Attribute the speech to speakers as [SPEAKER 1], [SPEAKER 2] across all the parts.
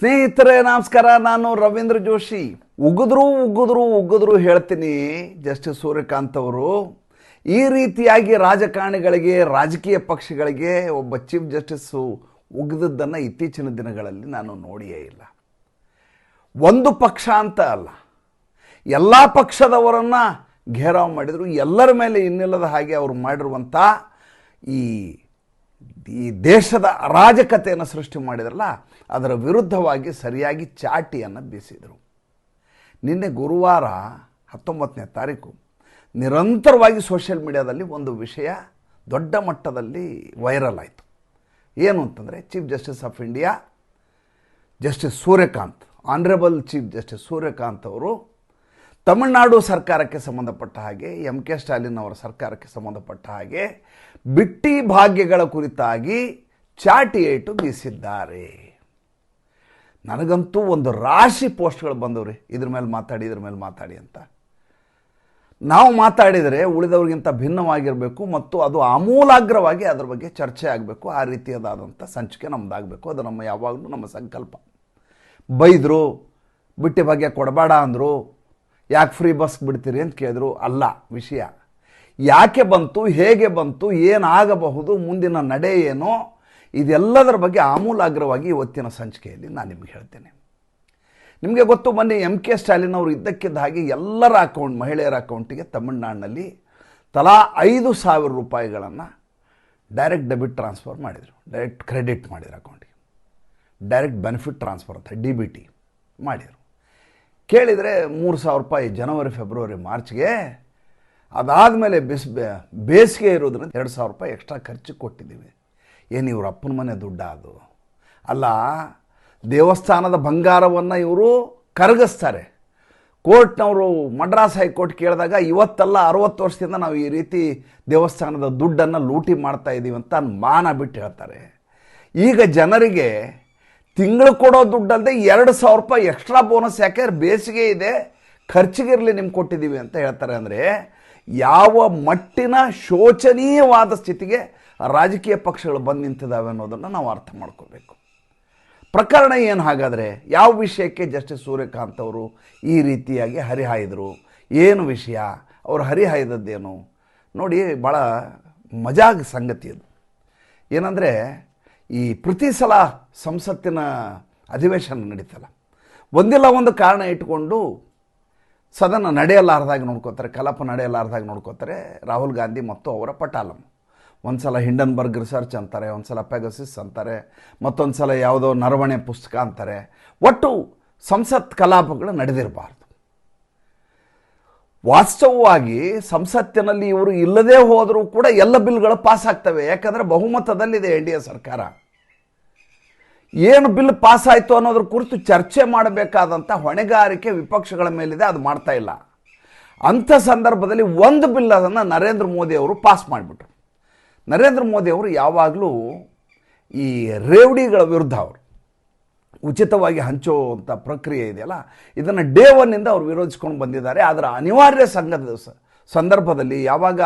[SPEAKER 1] ಸ್ನೇಹಿತರೆ, ನಮಸ್ಕಾರ. ನಾನು ರವೀಂದ್ರ ಜೋಶಿ. ಉಗಿದ್ರು ಉಗಿದ್ರು ಉಗಿದ್ರು ಹೇಳ್ತೀನಿ, ಜಸ್ಟಿಸ್ ಸೂರ್ಯಕಾಂತ್ ಅವರು. ಈ ರೀತಿಯಾಗಿ ರಾಜಕಾರಣಿಗಳಿಗೆ, ರಾಜಕೀಯ ಪಕ್ಷಗಳಿಗೆ ಒಬ್ಬ ಚೀಫ್ ಜಸ್ಟಿಸ್ಸು ಉಗಿದದ್ದನ್ನು ಇತ್ತೀಚಿನ ದಿನಗಳಲ್ಲಿ ನಾನು ನೋಡಿಯೇ ಇಲ್ಲ. ಒಂದು ಪಕ್ಷ ಅಂತ ಅಲ್ಲ. ಎಲ್ಲ ಪಕ್ಷದವರನ್ನು ಘೇರಾವ್ ಮಾಡಿದರು. ಎಲ್ಲರ ಮೇಲೆ ಇನ್ನಿಲ್ಲದ ಹಾಗೆ ಅವರು ಮಾಡಿರುವಂಥ ಈ ಈ ದೇಶದ ಅರಾಜಕತೆಯನ್ನು ಸೃಷ್ಟಿ ಮಾಡಿದ್ರಲ್ಲ, ಅದರ ವಿರುದ್ಧವಾಗಿ ಸರಿಯಾಗಿ ಚಾಟಿಯನ್ನು ಬೀಸಿದರು. ನಿನ್ನೆ ಗುರುವಾರ ಹತ್ತೊಂಬತ್ತನೇ ತಾರೀಕು ನಿರಂತರವಾಗಿ ಸೋಷಿಯಲ್ ಮೀಡಿಯಾದಲ್ಲಿ ಒಂದು ವಿಷಯ ದೊಡ್ಡ ಮಟ್ಟದಲ್ಲಿ ವೈರಲ್ ಆಯಿತು. ಏನು ಅಂತಂದರೆ, chief justice of India, justice Suryakant, honourable chief justice Suryakant ಅವರು ತಮಿಳುನಾಡು ಸರ್ಕಾರಕ್ಕೆ ಸಂಬಂಧಪಟ್ಟ ಹಾಗೆ, ಎಂ ಕೆ ಸ್ಟಾಲಿನ್ ಅವರ ಸರ್ಕಾರಕ್ಕೆ ಸಂಬಂಧಪಟ್ಟ ಹಾಗೆ ಬಿಟ್ಟಿ ಭಾಗ್ಯಗಳ ಕುರಿತಾಗಿ ಚಾಟಿ ಏಟು ಬೀಸಿದ್ದಾರೆ. ನನಗಂತೂ ಒಂದು ರಾಶಿ ಪೋಸ್ಟ್ಗಳು ಬಂದವ್ರಿ, ಇದ್ರ ಮೇಲೆ ಮಾತಾಡಿ, ಇದ್ರ ಮೇಲೆ ಮಾತಾಡಿ ಅಂತ. ನಾವು ಮಾತಾಡಿದರೆ ಉಳಿದವ್ರಿಗಿಂತ ಭಿನ್ನವಾಗಿರಬೇಕು ಮತ್ತು ಅದು ಆಮೂಲಾಗ್ರವಾಗಿ ಅದರ ಬಗ್ಗೆ ಚರ್ಚೆ ಆಗಬೇಕು, ಆ ರೀತಿಯದಾದಂಥ ಸಂಚಿಕೆ ನಮ್ಮದಾಗಬೇಕು ಅದು ನಮ್ಮ ಯಾವಾಗಲೂ ನಮ್ಮ ಸಂಕಲ್ಪ. ಬೈದರು, ಬಿಟ್ಟಿ ಭಾಗ್ಯ ಕೊಡಬೇಡ ಅಂದರು, ಯಾಕೆ ಫ್ರೀ ಬಸ್ ಬಿಡ್ತೀರಿ ಅಂತ ಕೇಳಿದ್ರು, ಅಲ್ಲ, ವಿಷಯ. ಯಾಕೆ ಬಂತು, ಹೇಗೆ ಬಂತು, ಏನಾಗಬಹುದು, ಮುಂದಿನ ನಡೆ ಏನು, ಇದೆಲ್ಲದರ ಬಗ್ಗೆ ಆಮೂಲಾಗ್ರವಾಗಿ ಇವತ್ತಿನ ಸಂಚಿಕೆಯಲ್ಲಿ ನಾನು ನಿಮಗೆ ಹೇಳ್ತೇನೆ. ನಿಮಗೆ ಗೊತ್ತು ಮೊನ್ನೆ ಎಂ ಕೆ ಸ್ಟಾಲಿನ್ ಅವರು ಇದ್ದಕ್ಕಿದ್ದ ಹಾಗೆ ಎಲ್ಲರ ಅಕೌಂಟ್ ಮಹಿಳೆಯರ ಅಕೌಂಟಿಗೆ ತಮಿಳುನಾಡಿನಲ್ಲಿ ತಲಾ ಐದು ಸಾವಿರ ರೂಪಾಯಿಗಳನ್ನು ಡೈರೆಕ್ಟ್ ಡೆಬಿಟ್ ಟ್ರಾನ್ಸ್ಫರ್ ಮಾಡಿದರು. ಡೈರೆಕ್ಟ್ ಕ್ರೆಡಿಟ್ ಮಾಡಿದ್ರು ಅಕೌಂಟಿಗೆ ಡೈರೆಕ್ಟ್ ಬೆನಿಫಿಟ್ ಟ್ರಾನ್ಸ್ಫರ್ ಅಂತ ಡಿ ಬಿ ಟಿ ಮಾಡಿದರು. ಕೇಳಿದರೆ ಮೂರು ಸಾವಿರ ರೂಪಾಯಿ ಜನವರಿ ಫೆಬ್ರವರಿ ಮಾರ್ಚ್ಗೆ ಅದಾದಮೇಲೆ ಬಿಸ್ ಬೇಸಿಗೆ ಇರೋದ್ರಿಂದ ಎರಡು ಸಾವಿರ ರೂಪಾಯಿ ಎಕ್ಸ್ಟ್ರಾ ಖರ್ಚು ಕೊಟ್ಟಿದ್ದೀವಿ. ಏನು ಇವ್ರ ಅಪ್ಪನ ಮನೆ ದುಡ್ಡ ಅದು? ಅಲ್ಲ, ದೇವಸ್ಥಾನದ ಬಂಗಾರವನ್ನು ಇವರು ಕರಗಿಸ್ತಾರೆ. ಕೋರ್ಟ್ನವರು ಮಡ್ರಾಸ್ ಹೈಕೋರ್ಟ್ ಕೇಳಿದಾಗ ಇವತ್ತಲ್ಲ ಅರವತ್ತು ವರ್ಷದಿಂದ ನಾವು ಈ ರೀತಿ ದೇವಸ್ಥಾನದ ದುಡ್ಡನ್ನು ಲೂಟಿ ಮಾಡ್ತಾ ಇದ್ದೀವಿ ಅಂತ ಮಾನ ಬಿಟ್ಟು ಹೇಳ್ತಾರೆ. ಈಗ ಜನರಿಗೆ ತಿಂಗಳು ಕೊಡೋ ದುಡ್ಡಲ್ಲದೆ ಎರಡು ಸಾವಿರ ರೂಪಾಯಿ ಎಕ್ಸ್ಟ್ರಾ ಬೋನಸ್ ಯಾಕೆ ಬೇಸಿಗೆ ಇದೆ? ಖರ್ಚಿಗಿರಲಿ ನಿಮ್ಗೆ ಕೊಟ್ಟಿದ್ದೀವಿ ಅಂತ ಹೇಳ್ತಾರೆ ಅಂದರೆ ಯಾವ ಮಟ್ಟಿನ ಶೋಚನೀಯವಾದ ಸ್ಥಿತಿಗೆ ರಾಜಕೀಯ ಪಕ್ಷಗಳು ಬಂದು ನಿಂತಿದ್ದಾವೆ ಅನ್ನೋದನ್ನು ನಾವು ಅರ್ಥ ಮಾಡ್ಕೋಬೇಕು. ಪ್ರಕರಣ ಏನು ಹಾಗಾದರೆ ಯಾವ ವಿಷಯಕ್ಕೆ ಜಸ್ಟಿಸ್ ಸೂರ್ಯಕಾಂತ್ ಅವರು ಈ ರೀತಿಯಾಗಿ ಹರಿಹಾಯ್ದರು? ಏನು ವಿಷಯ? ಅವರು ಹರಿಹಾಯ್ದದ್ದೇನು? ನೋಡಿ ಭಾಳ ಮಜಾಗ ಸಂಗತಿ ಅದು. ಏನಂದರೆ, ಈ ಪ್ರತಿ ಸಲ ಸಂಸತ್ತಿನ ಅಧಿವೇಶನ ನಡೀತಲ್ಲ. ಒಂದಿಲ್ಲ ಒಂದು ಕಾರಣ ಇಟ್ಕೊಂಡು ಸದನ ನಡೆಯಲಾರ್ದಾಗ ನೋಡ್ಕೋತಾರೆ, ಕಲಾಪ ನಡೆಯಲಾರ್ದಾಗ ನೋಡ್ಕೋತಾರೆ, ರಾಹುಲ್ ಗಾಂಧಿ ಮತ್ತು ಅವರ ಪಟಾಲಂ. ಒಂದು ಸಲ ಹಿಂಡನ್ಬರ್ಗ್ ರಿಸರ್ಚ್ ಅಂತಾರೆ ಒಂದು ಸಲ ಪೆಗಸಿಸ್ ಅಂತಾರೆ ಮತ್ತೊಂದು ಸಲ ಯಾವುದೋ ನರವಣೆ ಪುಸ್ತಕ ಅಂತಾರೆ. ಒಟ್ಟು ಸಂಸತ್ ಕಲಾಪಗಳು ನಡೆದಿರಬಾರ್ದು. ವಾಸ್ತವವಾಗಿ ಸಂಸತ್ತಿನಲ್ಲಿ ಇವರು ಇಲ್ಲದೇ ಹೋದರೂ ಕೂಡ ಎಲ್ಲ ಬಿಲ್ಗಳು ಪಾಸ್ ಆಗ್ತವೆ ಯಾಕಂದರೆ ಬಹುಮತದಲ್ಲಿದೆ ಎನ್ ಡಿ ಎ ಸರ್ಕಾರ. ಏನು ಬಿಲ್ ಪಾಸ್ ಆಯಿತು ಅನ್ನೋದ್ರ ಕುರಿತು ಚರ್ಚೆ ಮಾಡಬೇಕಾದಂಥ ಹೊಣೆಗಾರಿಕೆ ವಿಪಕ್ಷಗಳ ಮೇಲಿದೆ, ಅದು ಮಾಡ್ತಾ ಇಲ್ಲ. ಅಂಥ ಸಂದರ್ಭದಲ್ಲಿ ಒಂದು ಬಿಲ್ ಅದನ್ನು ನರೇಂದ್ರ ಮೋದಿ ಅವರು ಪಾಸ್ ಮಾಡಿಬಿಟ್ರು. ನರೇಂದ್ರ ಮೋದಿ ಅವರು ಯಾವಾಗಲೂ ಈ ರೇವಡಿಗಳ ವಿರುದ್ಧ ಅವರು. ಉಚಿತವಾಗಿ ಹಂಚುವಂಥ ಪ್ರಕ್ರಿಯೆ ಇದೆಯಲ್ಲ, ಇದನ್ನು ಡೇ ಒನ್ನಿಂದ ಅವರು ವಿರೋಧಿಸ್ಕೊಂಡು ಬಂದಿದ್ದಾರೆ. ಆದರೆ ಅನಿವಾರ್ಯ ಸಂಘದ ಸಂದರ್ಭದಲ್ಲಿ ಯಾವಾಗ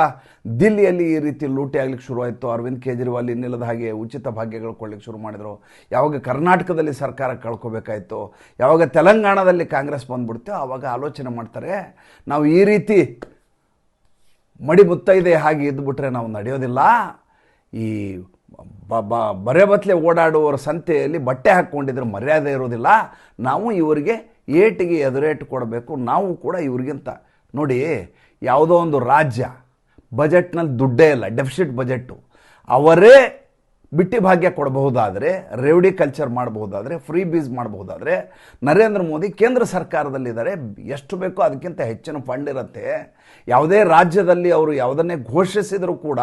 [SPEAKER 1] ದಿಲ್ಲಿಯಲ್ಲಿ ಈ ರೀತಿ ಲೂಟಿ ಆಗ್ಲಿಕ್ಕೆ ಶುರುವಾಯಿತು? ಅರವಿಂದ್ ಕೇಜ್ರಿವಾಲ್ ಇನ್ನಿಲ್ಲದ ಹಾಗೆ ಉಚಿತ ಭಾಗ್ಯಗಳು ಕೊಡ್ಲಿಕ್ಕೆ ಶುರು ಮಾಡಿದರು. ಯಾವಾಗ ಕರ್ನಾಟಕದಲ್ಲಿ ಸರ್ಕಾರ ಕಳ್ಕೊಬೇಕಾಯಿತು? ಯಾವಾಗ ತೆಲಂಗಾಣದಲ್ಲಿ ಕಾಂಗ್ರೆಸ್ ಬಂದ್ಬಿಡ್ತು? ಆವಾಗ ಆಲೋಚನೆ ಮಾಡ್ತಾರೆ, ನಾವು ಈ ರೀತಿ ಮಡಿ ಮುತ್ತೈದೆ ಹಾಗೆ ಇದ್ದುಬಿಟ್ರೆ ನಾವು ನಡೆಯೋದಿಲ್ಲ. ಈ ಬ ಬರೆ ಬತ್ಲೆ ಓಡಾಡುವವರ ಸಂತೆಯಲ್ಲಿ ಬಟ್ಟೆ ಹಾಕ್ಕೊಂಡಿದ್ರೆ ಮರ್ಯಾದೆ ಇರೋದಿಲ್ಲ. ನಾವು ಇವರಿಗೆ ಏಟಿಗೆ ಎದುರೇಟು ಕೊಡಬೇಕು. ನಾವು ಕೂಡ ಇವ್ರಿಗಿಂತ ನೋಡಿ ಯಾವುದೋ ಒಂದು ರಾಜ್ಯ ಬಜೆಟ್ನಲ್ಲಿ ದುಡ್ಡೇ ಇಲ್ಲ, ಡೆಫಿಸಿಟ್ ಬಜೆಟ್ಟು. ಅವರೇ ಬಿಟ್ಟಿ ಭಾಗ್ಯ ಕೊಡಬಹುದಾದರೆ, ರೇವಡಿ ಕಲ್ಚರ್ ಮಾಡಬಹುದಾದರೆ, ಫ್ರೀ ಬೀಸ್ ಮಾಡಬಹುದಾದರೆ, ನರೇಂದ್ರ ಮೋದಿ ಕೇಂದ್ರ ಸರ್ಕಾರದಲ್ಲಿದ್ದಾರೆ, ಎಷ್ಟು ಬೇಕೋ ಅದಕ್ಕಿಂತ ಹೆಚ್ಚಿನ ಫಂಡ್ ಇರುತ್ತೆ. ಯಾವುದೇ ರಾಜ್ಯದಲ್ಲಿ ಅವರು ಯಾವುದನ್ನೇ ಘೋಷಿಸಿದರೂ ಕೂಡ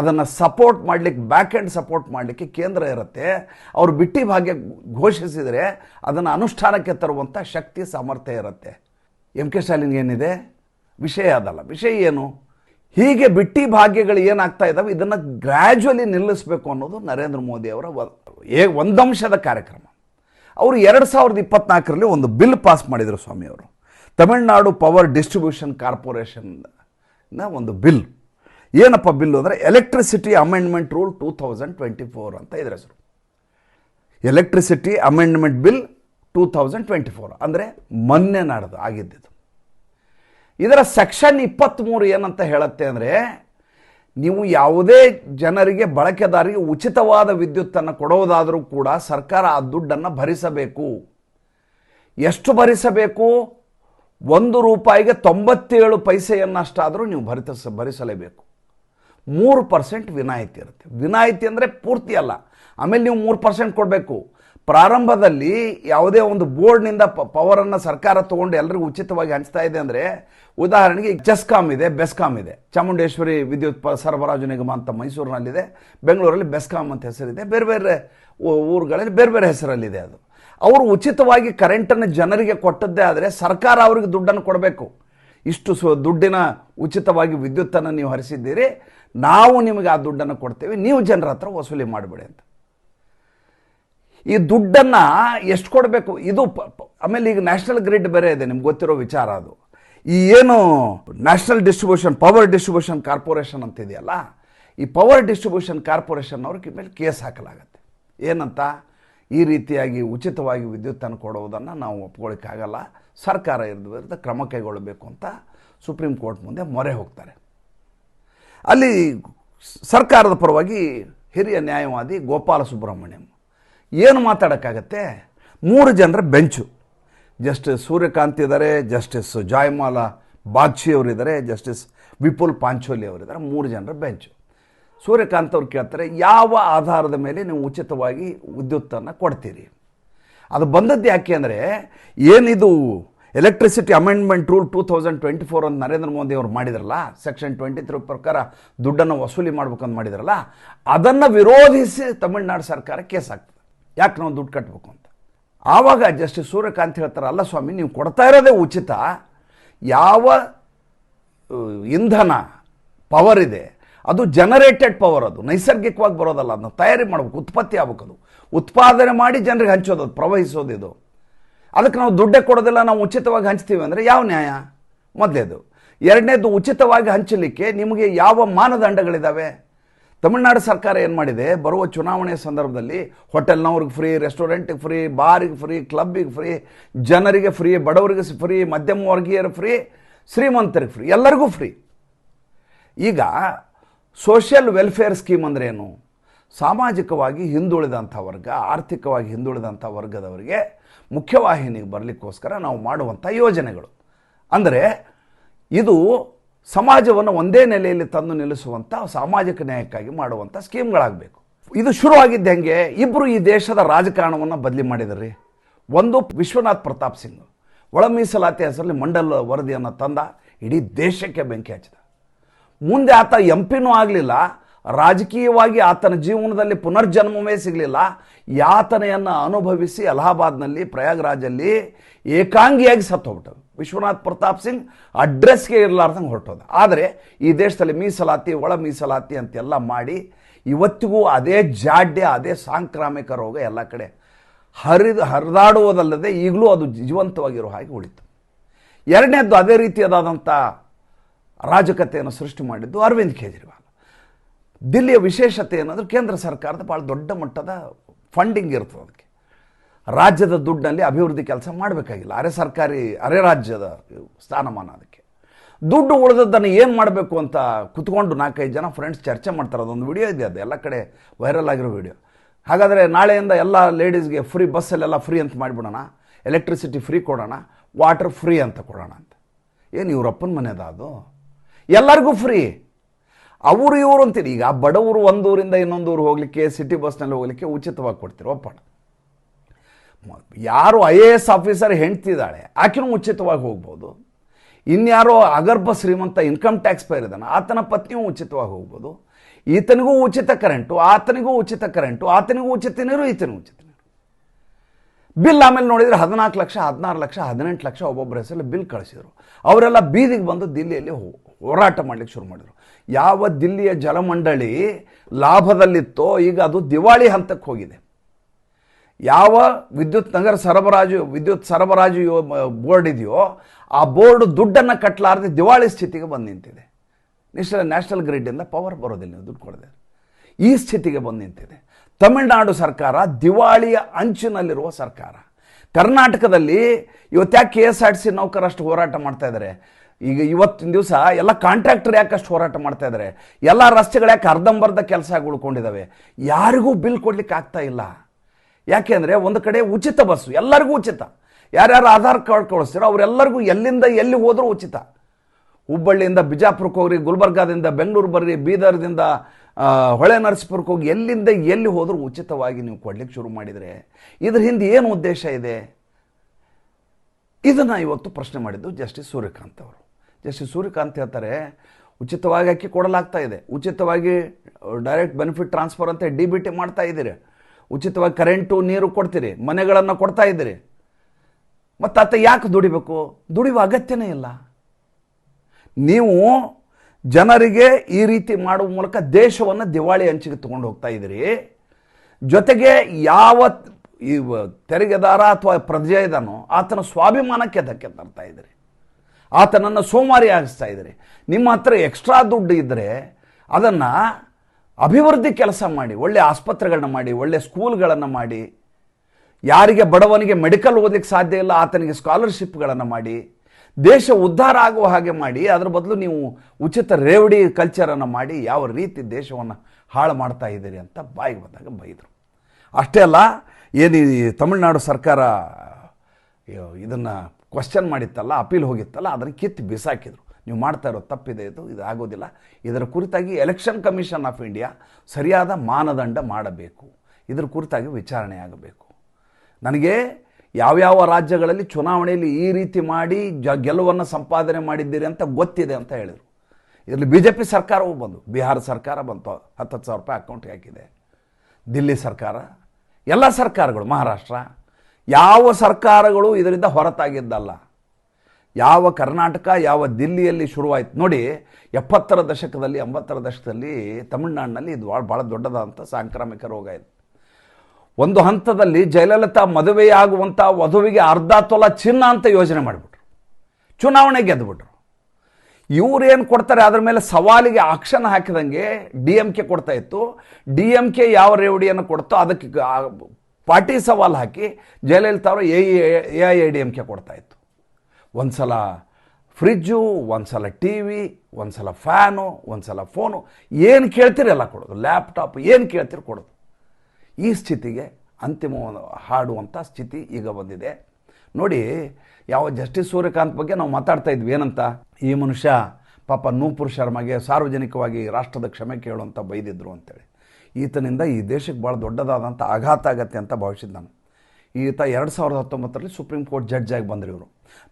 [SPEAKER 1] ಅದನ್ನು ಸಪೋರ್ಟ್ ಮಾಡಲಿಕ್ಕೆ ಬ್ಯಾಕ್ ಎಂಡ್ ಸಪೋರ್ಟ್ ಮಾಡಲಿಕ್ಕೆ ಕೇಂದ್ರ ಇರುತ್ತೆ. ಅವರು ಬಿಟ್ಟಿ ಭಾಗ್ಯ ಘೋಷಿಸಿದರೆ ಅದನ್ನು ಅನುಷ್ಠಾನಕ್ಕೆ ತರುವಂಥ ಶಕ್ತಿ, ಸಾಮರ್ಥ್ಯ ಇರುತ್ತೆ. ಎಂ ಕೆ ಸ್ಟಾಲಿನ್ಗೆ ಏನಿದೆ? ವಿಷಯ ಅದಲ್ಲ. ವಿಷಯ ಏನು? ಹೀಗೆ ಬಿಟ್ಟಿ ಭಾಗ್ಯಗಳು ಏನಾಗ್ತಾ ಇದ್ದಾವೆ ಇದನ್ನು ಗ್ರ್ಯಾಜುವಲಿ ನಿಲ್ಲಿಸಬೇಕು ಅನ್ನೋದು ನರೇಂದ್ರ ಮೋದಿ ಅವರ ಏ, ಒಂದಂಶದ ಕಾರ್ಯಕ್ರಮ. ಅವರು ಎರಡು ಸಾವಿರದ ಇಪ್ಪತ್ನಾಲ್ಕರಲ್ಲಿ ಒಂದು ಬಿಲ್ ಪಾಸ್ ಮಾಡಿದರು ಸ್ವಾಮಿಯವರು ತಮಿಳುನಾಡು ಪವರ್ ಡಿಸ್ಟ್ರಿಬ್ಯೂಷನ್ ಕಾರ್ಪೊರೇಷನ್ನ ಒಂದು ಬಿಲ್. ಏನಪ್ಪ ಬಿಲ್ ಅಂದರೆ electricity amendment rule two thousand twenty four ಅಂತ ಇದ್ರ ಹೆಸರು. Electricity amendment bill two thousand twenty four. ಅಂದರೆ ಮೊನ್ನೆ ನಡೆದು ಆಗಿದ್ದಿದ್ದು. ಇದರ ಸೆಕ್ಷನ್ ಇಪ್ಪತ್ತ್ಮೂರು ಏನಂತ ಹೇಳುತ್ತೆ ಅಂದರೆ, ನೀವು ಯಾವುದೇ ಜನರಿಗೆ ಬಳಕೆದಾರರಿಗೆ ಉಚಿತವಾದ ವಿದ್ಯುತ್ತನ್ನು ಕೊಡೋದಾದರೂ ಕೂಡ ಸರ್ಕಾರ ಆ ದುಡ್ಡನ್ನು ಭರಿಸಬೇಕು. ಎಷ್ಟು ಭರಿಸಬೇಕು? ಒಂದು ರೂಪಾಯಿಗೆ ತೊಂಬತ್ತೇಳು ಪೈಸೆಯನ್ನಷ್ಟಾದರೂ ನೀವು ಭರಿತ ಭರಿಸಲೇಬೇಕು. ಮೂರು ಪರ್ಸೆಂಟ್ ವಿನಾಯಿತಿ ಇರುತ್ತೆ. ವಿನಾಯಿತಿ ಅಂದರೆ ಪೂರ್ತಿ ಅಲ್ಲ. ಆಮೇಲೆ ನೀವು ಮೂರು ಪರ್ಸೆಂಟ್ ಕೊಡಬೇಕು. ಪ್ರಾರಂಭದಲ್ಲಿ ಯಾವುದೇ ಒಂದು ಬೋರ್ಡ್ನಿಂದ ಪವರನ್ನು ಸರ್ಕಾರ ತೊಗೊಂಡು ಎಲ್ಲರಿಗೂ ಉಚಿತವಾಗಿ ಹಂಚ್ತಾ ಇದೆ ಅಂದರೆ, ಉದಾಹರಣೆಗೆ ಜೆಸ್ಕಾಮ್ ಇದೆ ಬೆಸ್ಕಾಮ್ ಇದೆ. ಚಾಮುಂಡೇಶ್ವರಿ ವಿದ್ಯುತ್ ಸರಬರಾಜು ನಿಗಮ ಅಂತ ಮೈಸೂರಿನಲ್ಲಿದೆ. ಬೆಂಗಳೂರಲ್ಲಿ ಬೆಸ್ಕಾಮ್ ಅಂತ ಹೆಸರಿದೆ. ಬೇರೆ ಬೇರೆ ಊರುಗಳಲ್ಲಿ ಬೇರೆ ಬೇರೆ ಹೆಸರಲ್ಲಿದೆ ಅದು. ಅವರು ಉಚಿತವಾಗಿ ಕರೆಂಟನ್ನು ಜನರಿಗೆ ಕೊಟ್ಟದ್ದೇ ಆದರೆ ಸರ್ಕಾರ ಅವರಿಗೆ ದುಡ್ಡನ್ನು ಕೊಡಬೇಕು. ಇಷ್ಟು ಸ್ವ ದುಡ್ಡಿನ ಉಚಿತವಾಗಿ ವಿದ್ಯುತ್ತನ್ನು ನೀವು ಹರಿಸಿದ್ದೀರಿ. ನಾವು ನಿಮಗೆ ಆ ದುಡ್ಡನ್ನು ಕೊಡ್ತೇವೆ. ನೀವು ಜನರ ಹತ್ರ ವಸೂಲಿ ಮಾಡಿಬಿಡಿ ಅಂತ. ಈ ದುಡ್ಡನ್ನು ಎಷ್ಟು ಕೊಡಬೇಕು? ಇದು ಆಮೇಲೆ ಈಗ ನ್ಯಾಷನಲ್ ಗ್ರಿಡ್ ಬೇರೆ ಇದೆ, ನಿಮ್ಗೆ ಗೊತ್ತಿರೋ ವಿಚಾರ ಅದು. ಈ ಏನು national distribution, power distribution corporation ಅಂತ ಇದೆಯಲ್ಲ ಈ ಪವರ್ ಡಿಸ್ಟ್ರಿಬ್ಯೂಷನ್ ಕಾರ್ಪೊರೇಷನ್ ಅವ್ರಿಗೆ ಮೇಲೆ ಕೇಸ್ ಹಾಕಲಾಗತ್ತೆ. ಏನಂತ? ಈ ರೀತಿಯಾಗಿ ಉಚಿತವಾಗಿ ವಿದ್ಯುತ್ತನ್ನು ಕೊಡುವುದನ್ನು ನಾವು ಒಪ್ಕೊಳ್ಳಿಕ್ಕಾಗಲ್ಲ ಸರ್ಕಾರ ಇರದ ವಿರುದ್ಧ ಕ್ರಮ ಕೈಗೊಳ್ಳಬೇಕು ಅಂತ ಸುಪ್ರೀಂ ಕೋರ್ಟ್ ಮುಂದೆ ಮೊರೆ ಹೋಗ್ತಾರೆ. ಅಲ್ಲಿ ಸರ್ಕಾರದ ಪರವಾಗಿ ಹಿರಿಯ ನ್ಯಾಯವಾದಿ ಗೋಪಾಲ ಸುಬ್ರಹ್ಮಣ್ಯಂ. ಏನು ಮಾತಾಡೋಕ್ಕಾಗತ್ತೆ? ಮೂರು ಜನರ ಬೆಂಚು. ಜಸ್ಟಿಸ್ ಸೂರ್ಯಕಾಂತ್ ಇದ್ದಾರೆ, ಜಸ್ಟಿಸ್ ಜಾಯಮಾಲ ಬಾಗ್ಚಿ ಅವರಿದ್ದಾರೆ, ಜಸ್ಟಿಸ್ ವಿಪುಲ್ ಪಾಂಚೋಲಿ ಅವರಿದ್ದಾರೆ, ಮೂರು ಜನರ ಬೆಂಚು. ಸೂರ್ಯಕಾಂತ್ ಅವ್ರು ಕೇಳ್ತಾರೆ, ಯಾವ ಆಧಾರದ ಮೇಲೆ ನೀವು ಉಚಿತವಾಗಿ ವಿದ್ಯುತ್ತನ್ನು ಕೊಡ್ತೀರಿ? ಅದು ಬಂದದ್ದು ಯಾಕೆ ಅಂದರೆ, ಏನಿದು electricity amendment rule two thousand twenty four ಅಂತ ನರೇಂದ್ರ ಮೋದಿ ಅವರು ಮಾಡಿದ್ರಲ್ಲ ಸೆಕ್ಷನ್ ಟ್ವೆಂಟಿ ತ್ರೀ ಪ್ರಕಾರ ದುಡ್ಡನ್ನು ವಸೂಲಿ ಮಾಡ್ಬೇಕಂತ ಮಾಡಿದ್ರಲ್ಲ, ಅದನ್ನು ವಿರೋಧಿಸಿ ತಮಿಳುನಾಡು ಸರ್ಕಾರ ಕೇಸ್ ಆಗ್ತದೆ ಯಾಕೆ ನಾವು ದುಡ್ಡು ಕಟ್ಟಬೇಕು ಅಂತ? ಆವಾಗ ಜಸ್ಟಿಸ್ ಸೂರ್ಯಕಾಂತ್ ಹೇಳ್ತಾರೆ, ಅಲ್ಲ ಸ್ವಾಮಿ, ನೀವು ಕೊಡ್ತಾ ಇರೋದೇ ಉಚಿತ. ಯಾವ ಇಂಧನ ಪವರ್ ಇದೆ, ಅದು ಜನರೇಟೆಡ್ ಪವರ್ ಅದು. ನೈಸರ್ಗಿಕವಾಗಿ ಬರೋದಲ್ಲ, ಅದನ್ನ ತಯಾರಿ ಮಾಡ್ಬೇಕು, ಉತ್ಪತ್ತಿ ಆಗ್ಬೇಕು ಅದು. ಉತ್ಪಾದನೆ ಮಾಡಿ ಜನರಿಗೆ ಹಂಚೋದು, ಅದು ಪ್ರವಹಿಸೋದು ಇದು. ಅದಕ್ಕೆ ನಾವು ದುಡ್ಡೇ ಕೊಡೋದಿಲ್ಲ, ನಾವು ಉಚಿತವಾಗಿ ಹಂಚ್ತೀವಿ ಅಂದರೆ ಯಾವ ನ್ಯಾಯ? ಮೊದಲೇದು. ಎರಡನೇದು, ಉಚಿತವಾಗಿ ಹಂಚಲಿಕ್ಕೆ ನಿಮಗೆ ಯಾವ ಮಾನದಂಡಗಳಿದ್ದಾವೆ ತಮಿಳುನಾಡು ಸರ್ಕಾರ ಏನು ಮಾಡಿದೆ? ಬರುವ ಚುನಾವಣೆ ಸಂದರ್ಭದಲ್ಲಿ ಹೋಟೆಲ್ನವ್ರಿಗೆ ಫ್ರೀ ರೆಸ್ಟೋರೆಂಟಿಗೆ ಫ್ರೀ ಬಾರಿಗೆ ಫ್ರೀ ಕ್ಲಬ್ಬಿಗೆ ಫ್ರೀ ಜನರಿಗೆ ಫ್ರೀ ಬಡವರಿಗೆ ಫ್ರೀ ಮಧ್ಯಮ ವರ್ಗೀಯರು ಫ್ರೀ ಶ್ರೀಮಂತರಿಗೆ ಫ್ರೀ ಎಲ್ಲರಿಗೂ ಫ್ರೀ ಈಗ ಸೋಷಿಯಲ್ ವೆಲ್ಫೇರ್ ಸ್ಕೀಮ್ ಅಂದರೆ ಏನು? ಸಾಮಾಜಿಕವಾಗಿ ಹಿಂದುಳಿದಂಥ ವರ್ಗ, ಆರ್ಥಿಕವಾಗಿ ಹಿಂದುಳಿದಂಥ ವರ್ಗದವರಿಗೆ ಮುಖ್ಯವಾಹಿನಿಗೆ ಬರಲಿಕ್ಕೋಸ್ಕರ ನಾವು ಮಾಡುವಂಥ ಯೋಜನೆಗಳು. ಅಂದರೆ ಇದು ಸಮಾಜವನ್ನು ಒಂದೇ ನೆಲೆಯಲ್ಲಿ ತಂದು ನಿಲ್ಲಿಸುವಂಥ ಸಾಮಾಜಿಕ ನ್ಯಾಯಕ್ಕಾಗಿ ಮಾಡುವಂಥ ಸ್ಕೀಮ್ಗಳಾಗಬೇಕು. ಇದು ಶುರುವಾಗಿದ್ದ ಹೆಂಗೆ? ಇಬ್ಬರು ಈ ದೇಶದ ರಾಜಕಾರಣವನ್ನು ಬದಲಿ ಮಾಡಿದ್ರಿ. ಒಂದು ವಿಶ್ವನಾಥ್ ಪ್ರತಾಪ್ ಸಿಂಗ್. ಒಳ ಮೀಸಲಾತಿ ಹೆಸರಲ್ಲಿ ಮಂಡಲ ವರದಿಯನ್ನು ತಂದ, ಇಡೀ ದೇಶಕ್ಕೆ ಬೆಂಕಿ ಹಚ್ಚಿದ. ಮುಂದೆ ಆತ ಎಂ ಪಿನೂ ಆಗಲಿಲ್ಲ ರಾಜಕೀಯವಾಗಿ ಆತನ ಜೀವನದಲ್ಲಿ ಪುನರ್ಜನ್ಮವೇ ಸಿಗಲಿಲ್ಲ. ಯಾತನೆಯನ್ನು ಅನುಭವಿಸಿ ಅಲಹಾಬಾದ್ನಲ್ಲಿ, ಪ್ರಯಾಗ್ರಾಜಲ್ಲಿ ಏಕಾಂಗಿಯಾಗಿ ಸತ್ತೋಗ್ಬಿಟ್ಟು ವಿಶ್ವನಾಥ್ ಪ್ರತಾಪ್ ಸಿಂಗ್ ಅಡ್ರೆಸ್ಗೆ ಇರಲಾರ್ದಂಗೆ ಹೊರಟೋದು. ಆದರೆ ಈ ದೇಶದಲ್ಲಿ ಮೀಸಲಾತಿ, ಒಳ ಮೀಸಲಾತಿ ಅಂತೆಲ್ಲ ಮಾಡಿ ಇವತ್ತಿಗೂ ಅದೇ ಜಾಡ್ಯ, ಅದೇ ಸಾಂಕ್ರಾಮಿಕ ರೋಗ ಎಲ್ಲ ಕಡೆ ಹರಿದು, ಹರಿದಾಡುವುದಲ್ಲದೆ ಈಗಲೂ ಅದು ಜೀವಂತವಾಗಿರೋ ಹಾಗೆ ಉಳಿತು. ಎರಡನೇದ್ದು ಅದೇ ರೀತಿಯಾದಂಥ ರಾಜಕತೆಯನ್ನು ಸೃಷ್ಟಿ ಮಾಡಿದ್ದು ಅರವಿಂದ್ ಕೇಜ್ರಿವಾಲ್. ದಿಲ್ಲಿಯ ವಿಶೇಷತೆ ಏನಂದ್ರೆ ಕೇಂದ್ರ ಸರ್ಕಾರದ ಭಾಳ ದೊಡ್ಡ ಮಟ್ಟದ ಫಂಡಿಂಗ್ ಇರ್ತದೆ ಅದಕ್ಕೆ. ರಾಜ್ಯದ ದುಡ್ಡಿನಲ್ಲಿ ಅಭಿವೃದ್ಧಿ ಕೆಲಸ ಮಾಡಬೇಕಾಗಿಲ್ಲ. ಅರೆ ಸರ್ಕಾರಿ, ಅರೆ ರಾಜ್ಯದ ಸ್ಥಾನಮಾನ ಅದಕ್ಕೆ. ದುಡ್ಡು ಉಳಿದದ್ದನ್ನು ಏನು ಮಾಡಬೇಕು ಅಂತ ಕುತ್ಕೊಂಡು ನಾಲ್ಕೈದು ಜನ ಫ್ರೆಂಡ್ಸ್ ಚರ್ಚೆ ಮಾಡ್ತಾರೆ. ಅದೊಂದು ವಿಡಿಯೋ ಇದೆ ಅದು. ಎಲ್ಲ ಕಡೆ ವೈರಲ್ ಆಗಿರೋ ವಿಡಿಯೋ ಹಾಗಾದರೆ ನಾಳೆಯಿಂದ ಎಲ್ಲ ಲೇಡೀಸ್ಗೆ ಫ್ರೀ ಬಸ್ಸಲ್ಲೆಲ್ಲ ಫ್ರೀ ಅಂತ ಮಾಡಿಬಿಡೋಣ. ಎಲೆಕ್ಟ್ರಿಸಿಟಿ ಫ್ರೀ ಕೊಡೋಣ. ವಾಟರ್ ಫ್ರೀ ಅಂತ ಕೊಡೋಣ ಅಂತ. ಏನು ಇವರಪ್ಪನ ಮನೆದ ಅದು? ಎಲ್ಲರಿಗೂ ಫ್ರೀ ಅವರು ಇವರು ಅಂತೀರಿ. ಈಗ ಬಡವರು ಒಂದೂರಿಂದ ಇನ್ನೊಂದೂರು ಹೋಗಲಿಕ್ಕೆ ಸಿಟಿ ಬಸ್ನಲ್ಲಿ ಹೋಗಲಿಕ್ಕೆ ಉಚಿತವಾಗಿ ಕೊಡ್ತೀರಿ ಒಪ್ಪಣ ಯಾರು ಐ ಎ ಎಸ್ ಆಫೀಸರ್ ಹೆಂಡ್ತಿದ್ದಾಳೆ, ಆಕೆನೂ ಉಚಿತವಾಗಿ ಹೋಗ್ಬೋದು. ಇನ್ಯಾರೋ ಅಗರ್ಭ ಶ್ರೀಮಂತ ಇನ್ಕಮ್ ಟ್ಯಾಕ್ಸ್ ಪೇರ್ ಇದ್ದಾನೆ, ಆತನ ಪತ್ನಿಯೂ ಉಚಿತವಾಗಿ ಹೋಗ್ಬೋದು. ಈತನಿಗೂ ಉಚಿತ ಕರೆಂಟು ಆತನಿಗೂ ಉಚಿತ ಕರೆಂಟು ಆತನಿಗೂ ಉಚಿತ ನೀರು, ಈತನಿಗೂ ಉಚಿತ ನೀರು. ಬಿಲ್ ಆಮೇಲೆ ನೋಡಿದರೆ ಹದಿನಾಲ್ಕು ಲಕ್ಷ, ಹದಿನಾರು ಲಕ್ಷ, ಹದಿನೆಂಟು ಲಕ್ಷ ಒಬ್ಬೊಬ್ಬರ ಹೆಸರಲ್ಲಿ ಬಿಲ್ ಕಳಿಸಿದರು. ಅವರೆಲ್ಲ ಬೀದಿಗೆ ಬಂದು ದಿಲ್ಲಿಯಲ್ಲಿ ಹೋರಾಟ ಮಾಡಲಿಕ್ಕೆ ಶುರು ಮಾಡಿದರು. ಯಾವ ದಿಲ್ಲಿಯ ಜಲಮಂಡಳಿ ಲಾಭದಲ್ಲಿತ್ತೋ ಈಗ ಅದು ದಿವಾಳಿ ಹಂತಕ್ಕೆ ಹೋಗಿದೆ. ಯಾವ ವಿದ್ಯುತ್ ನಗರ ಸರಬರಾಜು, ವಿದ್ಯುತ್ ಸರಬರಾಜು ಬೋರ್ಡ್ ಇದೆಯೋ, ಆ ಬೋರ್ಡ್ ದುಡ್ಡನ್ನು ಕಟ್ಟಲಾರದೆ ದಿವಾಳಿ ಸ್ಥಿತಿಗೆ ಬಂದು ನಿಂತಿದೆ. ನ್ಯಾಷನಲ್ ನ್ಯಾಷನಲ್ ಗ್ರಿಡ್ಡಿಂದ ಪವರ್ ಬರೋದಿಲ್ಲ, ನೀವು ದುಡ್ಡು ಕೊಡದೆ. ಈ ಸ್ಥಿತಿಗೆ ಬಂದು ನಿಂತಿದೆ. ತಮಿಳುನಾಡು ಸರ್ಕಾರ ದಿವಾಳಿಯ ಅಂಚಿನಲ್ಲಿರುವ ಸರ್ಕಾರ. ಕರ್ನಾಟಕದಲ್ಲಿ ಇವತ್ತು ಯಾಕೆ K S R T C ನೌಕರಷ್ಟು ಹೋರಾಟ ಮಾಡ್ತಾ ಇದ್ದಾರೆ ಈಗ ಇವತ್ತಿನ ದಿವಸ ಎಲ್ಲ ಕಾಂಟ್ರಾಕ್ಟರ್ ಯಾಕೆ ಅಷ್ಟು ಹೋರಾಟ ಮಾಡ್ತಾ ಇದ್ದಾರೆ ಎಲ್ಲ ರಸ್ತೆಗಳು ಯಾಕೆ ಅರ್ಧಂಬರ್ಧ ಕೆಲಸ ಉಳ್ಕೊಂಡಿದ್ದಾವೆ ಯಾರಿಗೂ ಬಿಲ್ ಕೊಡ್ಲಿಕ್ಕೆ ಆಗ್ತಾ ಇಲ್ಲ. ಯಾಕೆಂದರೆ ಒಂದು ಕಡೆ ಉಚಿತ ಬಸ್ಸು ಎಲ್ಲರಿಗೂ ಉಚಿತ. ಯಾರ್ಯಾರು ಆಧಾರ್ ಕಾರ್ಡ್ ಕಳಿಸ್ತೀರೋ ಅವರೆಲ್ಲರಿಗೂ ಎಲ್ಲಿಂದ ಎಲ್ಲಿ ಹೋದರೂ ಉಚಿತ. ಹುಬ್ಬಳ್ಳಿಯಿಂದ ಬಿಜಾಪುರಕ್ಕೆ ಹೋಗ್ರಿ, ಗುಲ್ಬರ್ಗಾದಿಂದ ಬೆಂಗಳೂರು ಬರ್ರಿ, ಬೀದರ್ದಿಂದ ಹೊಳೆ ನರಸೀಪುರಕ್ಕೆ ಹೋಗಿ ಎಲ್ಲಿಂದ ಎಲ್ಲಿ ಹೋದರೂ ಉಚಿತವಾಗಿ ನೀವು ಕೊಡ್ಲಿಕ್ಕೆ ಶುರು ಮಾಡಿದರೆ. ಇದ್ರ ಹಿಂದೆ ಏನು ಉದ್ದೇಶ ಇದೆ? ಇದನ್ನು ಇವತ್ತು ಪ್ರಶ್ನೆ ಮಾಡಿದ್ದು ಜಸ್ಟಿಸ್ ಸೂರ್ಯಕಾಂತ್ ಅವರು. ಜಸ್ಟಿಸ್ ಸೂರ್ಯಕಾಂತ್ ಹೇಳ್ತಾರೆ ಉಚಿತವಾಗಿ ಅಕ್ಕಿ ಕೊಡಲಾಗ್ತಾ ಇದೆ. ಉಚಿತವಾಗಿ ಡೈರೆಕ್ಟ್ ಬೆನಿಫಿಟ್ ಟ್ರಾನ್ಸ್ಫರ್ ಅಂತ ಡಿ ಬಿ ಟಿ ಮಾಡ್ತಾ ಇದ್ದೀರಿ. ಉಚಿತವಾಗಿ ಕರೆಂಟು ನೀರು ಕೊಡ್ತೀರಿ, ಮನೆಗಳನ್ನು ಕೊಡ್ತಾ ಇದ್ದೀರಿ. ಮತ್ತು ಆತ ಯಾಕೆ ದುಡಿಬೇಕು? ದುಡಿಯುವ ಅಗತ್ಯನೇ ಇಲ್ಲ. ನೀವು ಜನರಿಗೆ ಈ ರೀತಿ ಮಾಡುವ ಮೂಲಕ ದೇಶವನ್ನು ದಿವಾಳಿ ಹಂಚಿಗೆ ತೊಗೊಂಡು ಹೋಗ್ತಾ ಇದ್ದೀರಿ. ಜೊತೆಗೆ ಯಾವ ಈ ತೆರಿಗೆದಾರ ಅಥವಾ ಪ್ರಜೆ ಇದಾನೋ ಆತನ ಸ್ವಾಭಿಮಾನಕ್ಕೆ ಧಕ್ಕೆ ತರ್ತಾ ಇದ್ದೀರಿ. ಆತನನ್ನು ಸೋಮಾರಿ ಆಗಿಸ್ತಾ ಇದ್ದೀರಿ. ನಿಮ್ಮ ಹತ್ರ ಎಕ್ಸ್ಟ್ರಾ ದುಡ್ಡು ಇದ್ದರೆ ಅದನ್ನು ಅಭಿವೃದ್ಧಿ ಕೆಲಸ ಮಾಡಿ, ಒಳ್ಳೆ ಆಸ್ಪತ್ರೆಗಳನ್ನ ಮಾಡಿ, ಒಳ್ಳೆ ಸ್ಕೂಲ್ಗಳನ್ನು ಮಾಡಿ, ಯಾರಿಗೆ ಬಡವನಿಗೆ ಮೆಡಿಕಲ್ ಓದಲಿಕ್ಕೆ ಸಾಧ್ಯ ಇಲ್ಲ, ಆತನಿಗೆ ಸ್ಕಾಲರ್ಶಿಪ್ಗಳನ್ನು ಮಾಡಿ, ದೇಶ ಉದ್ಧಾರ ಆಗುವ ಹಾಗೆ ಮಾಡಿ, ಅದರ ಬದಲು ನೀವು ಉಚಿತ ರೇವಡಿ ಕಲ್ಚರನ್ನು ಮಾಡಿ ಯಾವ ರೀತಿ ದೇಶವನ್ನು ಹಾಳು ಮಾಡ್ತಾ ಇದ್ದೀರಿ ಅಂತ ಬಾಯಿಗೆ ಬಂದಾಗ ಬೈದರು. ಅಷ್ಟೇ ಅಲ್ಲ, ಏನು ತಮಿಳುನಾಡು ಸರ್ಕಾರ ಇದನ್ನು ಕ್ವಶನ್ ಮಾಡಿತ್ತಲ್ಲ ಅಪೀಲ್ ಹೋಗಿತ್ತಲ್ಲ, ಅದನ್ನು ಕಿತ್ತು ಬಿಸಾಕಿದ್ರು. ನೀವು ಮಾಡ್ತಾ ಇರೋ ತಪ್ಪಿದೆ, ಇದು ಇದು ಆಗೋದಿಲ್ಲ. ಇದರ ಕುರಿತಾಗಿ ಎಲೆಕ್ಷನ್ ಕಮಿಷನ್ ಆಫ್ ಇಂಡಿಯಾ ಸರಿಯಾದ ಮಾನದಂಡ ಮಾಡಬೇಕು. ಇದರ ಕುರಿತಾಗಿ ವಿಚಾರಣೆ ಆಗಬೇಕು. ನನಗೆ ಯಾವ್ಯಾವ ರಾಜ್ಯಗಳಲ್ಲಿ ಚುನಾವಣೆಯಲ್ಲಿ ಈ ರೀತಿ ಮಾಡಿ ಜ, ಗೆಲುವನ್ನು ಸಂಪಾದನೆ ಮಾಡಿದ್ದೀರಿ ಅಂತ ಗೊತ್ತಿದೆ ಅಂತ ಹೇಳಿದರು. ಇದರಲ್ಲಿ ಬಿ ಜೆ ಪಿ ಸರ್ಕಾರವೂ ಬಂದು, ಬಿಹಾರ ಸರ್ಕಾರ ಬಂತು ಹತ್ತು ಸಾವಿರ ರೂಪಾಯಿ ಅಕೌಂಟ್ಗೆ ಹಾಕಿದೆ. ದಿಲ್ಲಿ ಸರ್ಕಾರ, ಎಲ್ಲ ಸರ್ಕಾರಗಳು, ಮಹಾರಾಷ್ಟ್ರ ಯಾವ ಸರ್ಕಾರಗಳು ಇದರಿಂದ ಹೊರತಾಗಿದ್ದಲ್ಲ. ಯಾವ ಕರ್ನಾಟಕ, ಯಾವ ದಿಲ್ಲಿಯಲ್ಲಿ ಶುರುವಾಯಿತು. ನೋಡಿ, ಎಪ್ಪತ್ತರ ದಶಕದಲ್ಲಿ, ಎಂಬತ್ತರ ದಶಕದಲ್ಲಿ ತಮಿಳುನಾಡಿನಲ್ಲಿ ಇದು ಭಾಳ ಭಾಳ ದೊಡ್ಡದಾದಂಥ ಸಾಂಕ್ರಾಮಿಕ ರೋಗ ಇದು. ಒಂದು ಹಂತದಲ್ಲಿ ಜಯಲಲಿತಾ ಮದುವೆಯಾಗುವಂಥ ವಧುವಿಗೆ ಅರ್ಧ ತೊಲ ಚಿನ್ನ ಅಂತ ಯೋಜನೆ ಮಾಡಿಬಿಟ್ರು. ಚುನಾವಣೆ ಗೆದ್ದುಬಿಟ್ರು ಇವರೇನು ಕೊಡ್ತಾರೆ? ಅದ್ರ ಮೇಲೆ ಸವಾಲಿಗೆ ಆಕ್ಷನ್ ಹಾಕಿದಂಗೆ ಡಿ ಎಂ ಕೆ ಕೊಡ್ತಾ ಇತ್ತು. ಡಿ ಎಂ ಕೆ ಯಾವ ರೇವಡಿಯನ್ನು ಕೊಡ್ತೋ ಅದಕ್ಕೆ ಪಾರ್ಟಿ ಸವಾಲು ಹಾಕಿ ಜಯಲಲಿತಾ ಅವರು A A I D M K ಕೊಡ್ತಾ ಇತ್ತು. ಒಂದು ಸಲ ಫ್ರಿಜ್ಜು ಒಂದು ಸಲ ಟಿ ವಿ ಒಂದು ಸಲ ಫ್ಯಾನು ಒಂದು ಸಲ ಫೋನು. ಏನು ಕೇಳ್ತೀರಿ ಎಲ್ಲ ಕೊಡೋದು. ಲ್ಯಾಪ್ಟಾಪ್ ಏನು ಕೇಳ್ತೀರಿ ಕೊಡೋದು. ಈ ಸ್ಥಿತಿಗೆ ಅಂತಿಮ ಹಾಡುವಂಥ ಸ್ಥಿತಿ ಈಗ ಬಂದಿದೆ. ನೋಡಿ, ಯಾವ ಜಸ್ಟಿಸ್ ಸೂರ್ಯಕಾಂತ್ ಬಗ್ಗೆ ನಾವು ಮಾತಾಡ್ತಾ ಇದ್ವಿ. ಏನಂತ? ಈ ಮನುಷ್ಯ ಪಾಪ ನೂಪುರ್ ಶರ್ಮಗೆ ಸಾರ್ವಜನಿಕವಾಗಿ ರಾಷ್ಟ್ರದ ಕ್ಷಮೆ ಕೇಳುವಂಥ ಬೈದಿದ್ರು ಅಂತೇಳಿ. ಈತನಿಂದ ಈ ದೇಶಕ್ಕೆ ಭಾಳ ದೊಡ್ಡದಾದಂಥ ಆಘಾತ ಆಗತ್ತೆ ಅಂತ ಭಾವಿಸಿದ್ದು ನಾನು. ಈತ ಎರಡು ಸಾವಿರದ ಹತ್ತೊಂಬತ್ತರಲ್ಲಿ ಸುಪ್ರೀಂ ಕೋರ್ಟ್ ಜಡ್ಜ್ ಆಗಿ ಬಂದರು ಇವರು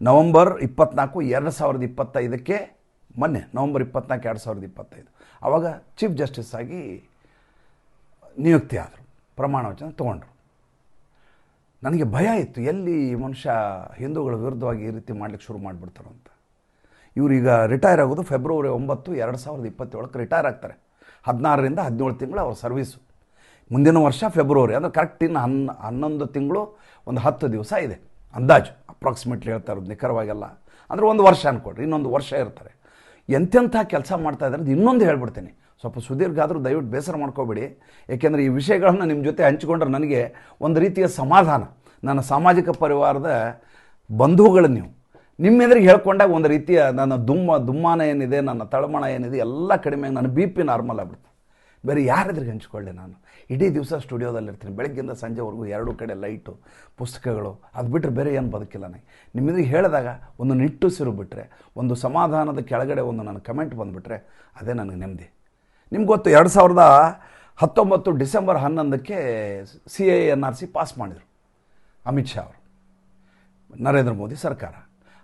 [SPEAKER 1] ನವಂಬರ್ ಇಪ್ಪತ್ನಾಲ್ಕು ಎರಡು ಸಾವಿರದ ಇಪ್ಪತ್ತೈದಕ್ಕೆ ಮೊನ್ನೆ, ನವಂಬರ್ ಇಪ್ಪತ್ನಾಲ್ಕು ಎರಡು ಸಾವಿರದ ಇಪ್ಪತ್ತೈದು. ಆವಾಗ ಚೀಫ್ ಜಸ್ಟಿಸ್ ಆಗಿ ನಿಯುಕ್ತಿ ಆದರು ಪ್ರಮಾಣ ವಚನ ತೊಗೊಂಡ್ರು. ನನಗೆ ಭಯ ಇತ್ತು, ಎಲ್ಲಿ ಈ ಮನುಷ್ಯ ಹಿಂದೂಗಳ ವಿರುದ್ಧವಾಗಿ ಈ ರೀತಿ ಮಾಡ್ಲಿಕ್ಕೆ ಶುರು ಮಾಡಿಬಿಡ್ತಾರೋ ಅಂತ. ಇವ್ರೀಗ ರಿಟೈರ್ ಆಗೋದು ಫೆಬ್ರವರಿ ಒಂಬತ್ತು, ಎರಡು ಸಾವಿರದ ಇಪ್ಪತ್ತೇಳಕ್ಕೆ ರಿಟೈರ್ ಆಗ್ತಾರೆ. ಹದಿನಾರರಿಂದ ಹದಿನೇಳು ತಿಂಗಳು ಅವ್ರ ಸರ್ವೀಸು. ಮುಂದಿನ ವರ್ಷ ಫೆಬ್ರವರಿ ಅಂದರೆ ಕರೆಕ್ಟ್ ಇನ್ನು ಹನ್ನ ಹನ್ನೊಂದು ತಿಂಗಳು ಒಂದು ಹತ್ತು ದಿವಸ ಇದೆ. ಅಂದಾಜು ಅಪ್ರಾಕ್ಸಿಮೇಟ್ಲಿ ಹೇಳ್ತಾ ಇರೋದು ನಿಖರವಾಗೆಲ್ಲ. ಅಂದರೆ ಒಂದು ವರ್ಷ ಅಂದ್ಕೊಡ್ರಿ ಇನ್ನೊಂದು ವರ್ಷ ಇರ್ತಾರೆ. ಎಂತೆಂಥ ಕೆಲಸ ಮಾಡ್ತಾ ಇದ್ದಾರೆ ಇನ್ನೊಂದು ಹೇಳ್ಬಿಡ್ತೀನಿ. ಸ್ವಲ್ಪ ಸುದೀರ್ಘ ಆದರೂ ದಯವಿಟ್ಟು ಬೇಸರ ಮಾಡ್ಕೋಬೇಡಿ. ಏಕೆಂದರೆ ಈ ವಿಷಯಗಳನ್ನು ನಿಮ್ಮ ಜೊತೆ ಹಂಚಿಕೊಂಡ್ರೆ ನನಗೆ ಒಂದು ರೀತಿಯ ಸಮಾಧಾನ. ನನ್ನ ಸಾಮಾಜಿಕ ಪರಿವಾರದ ಬಂಧುಗಳು ನೀವು. ನಿಮ್ಮ ಎದುರಿಗೆ ಹೇಳ್ಕೊಂಡಾಗ ಒಂದು ರೀತಿಯ ನನ್ನ ದುಮ್ಮ, ದುಮ್ಮಾನ ಏನಿದೆ, ನನ್ನ ತಳಮಣ ಏನಿದೆ, ಎಲ್ಲ ಕಡಿಮೆ ನನ್ನ ಬಿ ಪಿ ನಾರ್ಮಲ್ ಆಗ್ಬಿಡ್ತು. ಬೇರೆ ಯಾರಿದ್ರಿಗೆ ಹಂಚ್ಕೊಳ್ಳಿ ನಾನು? ಇಡೀ ದಿವಸ ಸ್ಟುಡಿಯೋದಲ್ಲಿರ್ತೀನಿ ಬೆಳಗ್ಗಿಂದ ಸಂಜೆವರೆಗೂ ಎರಡು ಕಡೆ ಲೈಟು, ಪುಸ್ತಕಗಳು, ಅದು ಬಿಟ್ಟರೆ ಬೇರೆ ಏನು ಬದುಕಿಲ್ಲ ನನಗೆ ನಿಮ್ಮೆದುರಿಗೆ ಹೇಳಿದಾಗ ಒಂದು ನಿಟ್ಟುಸಿರು ಬಿಟ್ಟರೆ ಒಂದು ಸಮಾಧಾನದ ಕೆಳಗಡೆ ಒಂದು ನನ್ನ ಕಮೆಂಟ್ ಬಂದುಬಿಟ್ರೆ, ಅದೇ ನನಗೆ ನೆಮ್ಮದಿ. ನಿಮ್ಗೆ ಗೊತ್ತು, ಎರಡು ಸಾವಿರದ ಹತ್ತೊಂಬತ್ತು ಡಿಸೆಂಬರ್ ಹನ್ನೊಂದಕ್ಕೆ C A N R C pass ಮಾಡಿದರು ಅಮಿತ್ ಶಾ ಅವರು. ನರೇಂದ್ರ ಮೋದಿ ಸರ್ಕಾರ.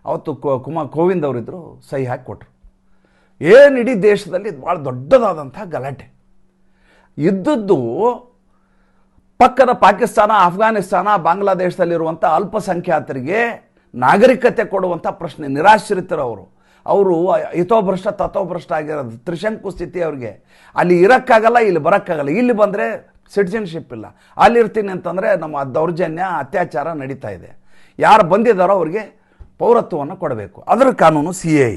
[SPEAKER 1] ಅವತ್ತು ಕುಮಾರ್ ಕೋವಿಂದ್ ಅವರಿದ್ದರು ಸಹಿ ಹಾಕಿ ಕೊಟ್ಟರು ಏನು ಇಡೀ ದೇಶದಲ್ಲಿ ಭಾಳ ದೊಡ್ಡದಾದಂಥ ಗಲಾಟೆ. ಇದ್ದದ್ದು ಪಕ್ಕದ ಪಾಕಿಸ್ತಾನ ಅಫ್ಘಾನಿಸ್ತಾನ ಬಾಂಗ್ಲಾದೇಶದಲ್ಲಿರುವಂಥ ಅಲ್ಪಸಂಖ್ಯಾತರಿಗೆ ನಾಗರಿಕತೆ ಕೊಡುವಂಥ ಪ್ರಶ್ನೆ, ನಿರಾಶ್ರಿತರು ಅವರು. ಅವರು ಹಿತೋಭ್ರಷ್ಟ ತಥೋಭ್ರಷ್ಟ ಆಗಿರೋದು ತ್ರಿಶಂಕು ಸ್ಥಿತಿ ಅವ್ರಿಗೆ. ಅಲ್ಲಿ ಇರೋಕ್ಕಾಗಲ್ಲ, ಇಲ್ಲಿ ಬರೋಕ್ಕಾಗಲ್ಲ. ಇಲ್ಲಿ ಬಂದರೆ ಸಿಟಿಜನ್ಶಿಪ್ ಇಲ್ಲ. ಅಲ್ಲಿರ್ತೀನಿ ಅಂತಂದರೆ ನಮ್ಮ ದೌರ್ಜನ್ಯ, ಅತ್ಯಾಚಾರ ನಡೀತಾ ಇದೆ. ಯಾರು ಬಂದಿದ್ದಾರೋ ಅವ್ರಿಗೆ ಪೌರತ್ವವನ್ನು ಕೊಡಬೇಕು. ಅದರ ಕಾನೂನು ಸಿ ಎ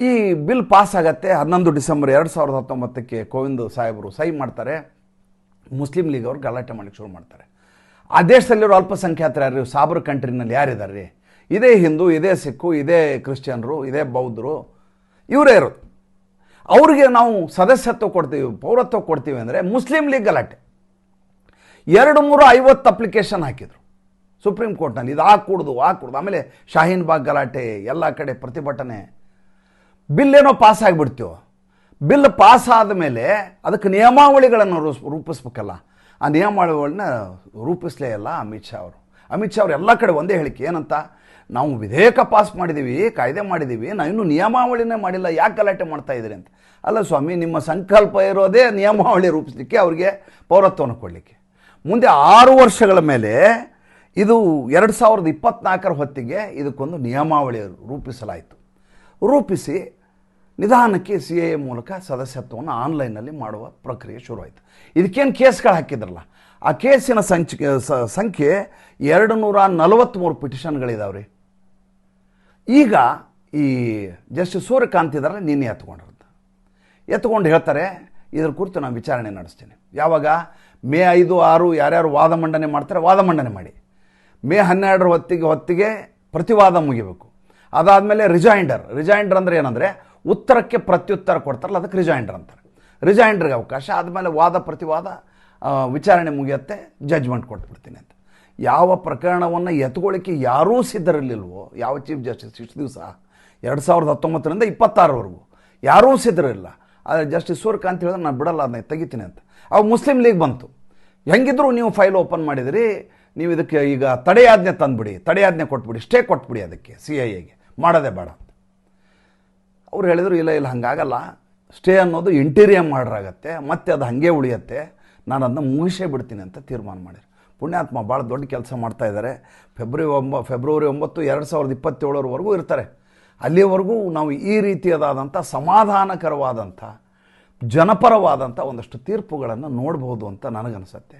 [SPEAKER 1] ಈ ಬಿಲ್ ಪಾಸ್ ಆಗತ್ತೆ ಹನ್ನೊಂದು ಡಿಸೆಂಬರ್ ಎರಡು ಸಾವಿರದ ಹತ್ತೊಂಬತ್ತಕ್ಕೆ ಕೋವಿಂದ್ ಸಾಹೇಬರು ಸಹಿ ಮಾಡ್ತಾರೆ. ಮುಸ್ಲಿಂ ಲೀಗ್ ಅವರು ಗಲಾಟೆ ಮಾಡಲಿಕ್ಕೆ ಶುರು ಮಾಡ್ತಾರೆ. ಆ ದೇಶದಲ್ಲಿರೋ ಅಲ್ಪಸಂಖ್ಯಾತರು ಯಾರು ಸಾಬರ್ ಕಂಟ್ರಿನಲ್ಲಿ ಯಾರಿದ್ದಾರೆ? ರೀ ಇದೇ ಹಿಂದೂ, ಇದೇ ಸಿಕ್ಕು, ಇದೇ ಕ್ರಿಶ್ಚಿಯನ್ರು, ಇದೇ ಬೌದ್ಧರು, ಇವರೇ ಇರೋದು. ಅವ್ರಿಗೆ ನಾವು ಸದಸ್ಯತ್ವ ಕೊಡ್ತೀವಿ, ಪೌರತ್ವ ಕೊಡ್ತೀವಿ ಅಂದರೆ ಮುಸ್ಲಿಂ ಲೀಗ್ ಗಲಾಟೆ. ಎರಡು ಮೂರು ಐವತ್ತು ಅಪ್ಲಿಕೇಶನ್ ಹಾಕಿದರು. ಸುಪ್ರೀಂ ಕೋರ್ಟ್ನಲ್ಲಿ ಇದು ಹಾಕೂಡ್ದು ಹಾಕೂಡ್ದು ಆಮೇಲೆ ಶಾಹೀನ್ ಬಾಗ್ ಗಲಾಟೆ, ಎಲ್ಲ ಕಡೆ ಪ್ರತಿಭಟನೆ. ಬಿಲ್ ಏನೋ ಪಾಸ್ ಆಗಿಬಿಡ್ತೀವೋ ಬಿಲ್ ಪಾಸ್ ಆದಮೇಲೆ ಅದಕ್ಕೆ ನಿಯಮಾವಳಿಗಳನ್ನು ರೂಸ್, ರೂಪಿಸ್ಬೇಕಲ್ಲ. ಆ ನಿಯಮಾವಳಿಗಳನ್ನ ರೂಪಿಸಲೇ ಇಲ್ಲ ಅಮಿತ್ ಶಾ ಅವರು. ಅಮಿತ್ ಶಾ ಅವರು ಎಲ್ಲ ಕಡೆ ಒಂದೇ ಹೇಳಿಕೆ ಏನಂತ? ನಾವು ವಿಧೇಯಕ ಪಾಸ್ ಮಾಡಿದ್ದೀವಿ ಕಾಯ್ದೆ ಮಾಡಿದ್ದೀವಿ ನಾವು ಇನ್ನೂ ನಿಯಮಾವಳಿನೇ ಮಾಡಿಲ್ಲ, ಯಾಕೆ ಗಲಾಟೆ ಮಾಡ್ತಾ ಇದ್ದೀರಿ ಅಂತ. ಅಲ್ಲ ಸ್ವಾಮಿ, ನಿಮ್ಮ ಸಂಕಲ್ಪ ಇರೋದೇ ನಿಯಮಾವಳಿ ರೂಪಿಸಲಿಕ್ಕೆ ಅವರಿಗೆ ಪೌರತ್ವವನ್ನು ಕೊಡಲಿಕ್ಕೆ. ಮುಂದೆ ಆರು ವರ್ಷಗಳ ಮೇಲೆ ಇದು ಎರಡು ಸಾವಿರದ ಇಪ್ಪತ್ನಾಲ್ಕರ ಹೊತ್ತಿಗೆ ಇದಕ್ಕೊಂದು ನಿಯಮಾವಳಿ ರೂಪಿಸಲಾಯಿತು. ರೂಪಿಸಿ ನಿಧಾನಕ್ಕೆ ಸಿ ಎ ಮೂಲಕ ಸದಸ್ಯತ್ವವನ್ನು ಆನ್ಲೈನ್ನಲ್ಲಿ ಮಾಡುವ ಪ್ರಕ್ರಿಯೆ ಶುರುವಾಯಿತು. ಇದಕ್ಕೇನು ಕೇಸ್ಗಳು ಹಾಕಿದ್ರಲ್ಲ? ಆ ಕೇಸಿನ ಸಂಚ್ ಸಂಖ್ಯೆ ಎರಡು ನೂರ ನಲವತ್ತ್ಮೂರು ಪಿಟಿಷನ್ಗಳಿದಾವೆ ರೀ ಈಗ ಈ ಜಸ್ಟಿಸ್ ಸೂರ್ಯಕಾಂತ್ ಇದಾರೆ, ನಿನ್ನೆ ಎತ್ಕೊಂಡಿರೋದು ಎತ್ಕೊಂಡು ಹೇಳ್ತಾರೆ, ಇದ್ರ ಕುರಿತು ನಾನು ವಿಚಾರಣೆ ನಡೆಸ್ತೀನಿ. ಯಾವಾಗ? ಮೇ ಐದು, ಆರು, ಯಾರ್ಯಾರು ವಾದ ಮಂಡನೆ ಮಾಡ್ತಾರೆ, ವಾದ ಮಂಡನೆ ಮಾಡಿ. ಮೇ ಹನ್ನೆರಡರ ಹೊತ್ತಿಗೆ ಹೊತ್ತಿಗೆ ಪ್ರತಿವಾದ ಮುಗಿಬೇಕು. ಅದಾದಮೇಲೆ ರಿಜೈಂಡರ್. ರಿಜೈಂಡರ್ ಅಂದರೆ ಏನಂದರೆ ಉತ್ತರಕ್ಕೆ ಪ್ರತ್ಯುತ್ತರ ಕೊಡ್ತಾರಲ್ಲ, ಅದಕ್ಕೆ ರಿಜೈಂಡರ್ ಅಂತಾರೆ. ರಿಜೈಂಡರ್ಗೆ ಅವಕಾಶ, ಆದಮೇಲೆ ವಾದ ಪ್ರತಿವಾದ ವಿಚಾರಣೆ ಮುಗಿಯತ್ತೆ ಜಜ್ಮೆಂಟ್ ಕೊಟ್ಬಿಡ್ತೀನಿ ಅಂತ. ಯಾವ ಪ್ರಕರಣವನ್ನು ಎತ್ಕೊಳ್ಳಿಕ್ಕೆ ಯಾರೂ ಸಿದ್ಧರಿರಲಿಲ್ವೋ, ಯಾವ ಚೀಫ್ ಜಸ್ಟಿಸ್ ಇಷ್ಟು ದಿವಸ, ಎರಡು ಸಾವಿರದ ಹತ್ತೊಂಬತ್ತರಿಂದ ಇಪ್ಪತ್ತಾರವರೆಗೂ, ಯಾರೂ ಸಿದ್ಧರಿಲ್ಲ ಆದರೆ ಜಸ್ಟಿಸ್ ಸೂರ್ಯಕಾಂತ್ ಹೇಳಿದ್ರೆ ನಾನು ಬಿಡಲ್ಲ ಅದನ್ನ ತೆಗಿತೀನಿ ಅಂತ. ಅವಾಗ ಮುಸ್ಲಿಂ ಲೀಗ್ ಬಂತು. ಹೆಂಗಿದ್ರು ನೀವು ಫೈಲ್ ಓಪನ್ ಮಾಡಿದಿರಿ ನೀವು ಇದಕ್ಕೆ ಈಗ ತಡೆಯಾಜ್ಞೆ ತಂದುಬಿಡಿ, ತಡೆಯಾಜ್ಞೆ ಕೊಟ್ಬಿಡಿ, ಸ್ಟೇ ಕೊಟ್ಬಿಡಿ ಅದಕ್ಕೆ ಸಿ ಐ ಎಗೆ ಮಾಡೋದೇ ಬೇಡ ಅಂತ. ಅವ್ರು ಹೇಳಿದರು, ಇಲ್ಲ ಇಲ್ಲ, ಹಂಗಾಗಲ್ಲ. ಸ್ಟೇ ಅನ್ನೋದು ಇಂಟೀರಿಯರ್ ಮಾಡ್ರಾಗತ್ತೆ, ಮತ್ತೆ ಅದು ಹಾಗೆ ಉಳಿಯತ್ತೆ. ನಾನು ಅದನ್ನ ಮುಗಿಸೇ ಬಿಡ್ತೀನಿ ಅಂತ ತೀರ್ಮಾನ ಮಾಡಿದ್ರು. ಪುಣ್ಯಾತ್ಮ ಭಾಳ ದೊಡ್ಡ ಕೆಲಸ ಮಾಡ್ತಾ ಇದ್ದಾರೆ ಫೆಬ್ರವರಿ ಒಂಬ, ಫೆಬ್ರವರಿ ಒಂಬತ್ತು, ಎರಡು ಸಾವಿರದ ಇಪ್ಪತ್ತೇಳರವರೆಗೂ ಇರ್ತಾರೆ. ಅಲ್ಲಿಯವರೆಗೂ ನಾವು ಈ ರೀತಿಯದಾದಂಥ ಸಮಾಧಾನಕರವಾದಂಥ, ಜನಪರವಾದಂಥ ಒಂದಷ್ಟು ತೀರ್ಪುಗಳನ್ನು ನೋಡ್ಬೋದು ಅಂತ ನನಗನ್ಸುತ್ತೆ.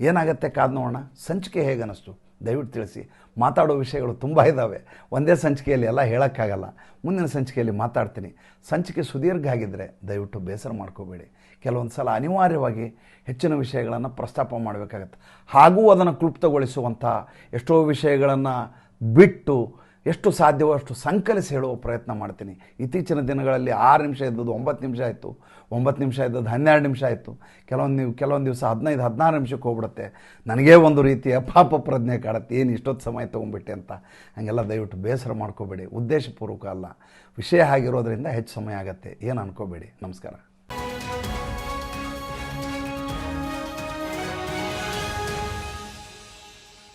[SPEAKER 1] ಏನಾಗುತ್ತೆ ಕಾದ್ ನೋಡೋಣ. ಸಂಚಿಕೆ ಹೇಗನ್ನಿಸ್ತು? ದಯವಿಟ್ಟು ತಿಳಿಸಿ. ಮಾತಾಡೋ ವಿಷಯಗಳು ತುಂಬ ಇದ್ದಾವೆ ಒಂದೇ ಸಂಚಿಕೆಯಲ್ಲಿ ಎಲ್ಲ ಹೇಳೋಕ್ಕಾಗಲ್ಲ. ಮುಂದಿನ ಸಂಚಿಕೆಯಲ್ಲಿ ಮಾತಾಡ್ತೀನಿ. ಸಂಚಿಕೆ ಸುದೀರ್ಘ ಆಗಿದ್ದರೆ ದಯವಿಟ್ಟು ಬೇಸರ ಮಾಡ್ಕೋಬೇಡಿ. ಕೆಲವೊಂದು ಸಲ ಅನಿವಾರ್ಯವಾಗಿ ಹೆಚ್ಚಿನ ವಿಷಯಗಳನ್ನು ಪ್ರಸ್ತಾಪ ಮಾಡಬೇಕಾಗತ್ತೆ. ಹಾಗೂ ಅದನ್ನು ಕ್ಲುಪ್ತಗೊಳಿಸುವಂಥ ಎಷ್ಟೋ ವಿಷಯಗಳನ್ನು ಬಿಟ್ಟು ಎಷ್ಟು ಸಾಧ್ಯವೋ ಅಷ್ಟು ಸಂಕಲಿಸಿ ಹೇಳುವ ಪ್ರಯತ್ನ ಮಾಡ್ತೀನಿ. ಇತ್ತೀಚಿನ ದಿನಗಳಲ್ಲಿ ಆರು ನಿಮಿಷ ಇದ್ದದ್ದು ಒಂಬತ್ತು ನಿಮಿಷ ಆಯಿತು. ಒಂಬತ್ತು ನಿಮಿಷ ಇದ್ದದ್ದು ಹನ್ನೆರಡು ನಿಮಿಷ ಆಯಿತು. ಕೆಲವೊಂದು ನೀವು, ಕೆಲವೊಂದು ದಿವಸ ಹದಿನೈದು, ಹದಿನಾರು ನಿಮಿಷಕ್ಕೆ ಹೋಗ್ಬಿಡುತ್ತೆ. ನನಗೇ ಒಂದು ರೀತಿಯ ಪಾಪ ಪ್ರಜ್ಞೆ ಕಾಡುತ್ತೆ. ಏನು ಇಷ್ಟೊತ್ತು ಸಮಯ ತೊಗೊಂಡ್ಬಿಟ್ಟೆ ಅಂತ. ಹಾಗೆಲ್ಲ ದಯವಿಟ್ಟು ಬೇಸರ ಮಾಡ್ಕೋಬೇಡಿ. ಉದ್ದೇಶಪೂರ್ವಕ ಅಲ್ಲ. ವಿಷಯ ಆಗಿರೋದ್ರಿಂದ ಹೆಚ್ಚು ಸಮಯ ಆಗುತ್ತೆ. ಏನು ಅನ್ಕೋಬೇಡಿ. ನಮಸ್ಕಾರ.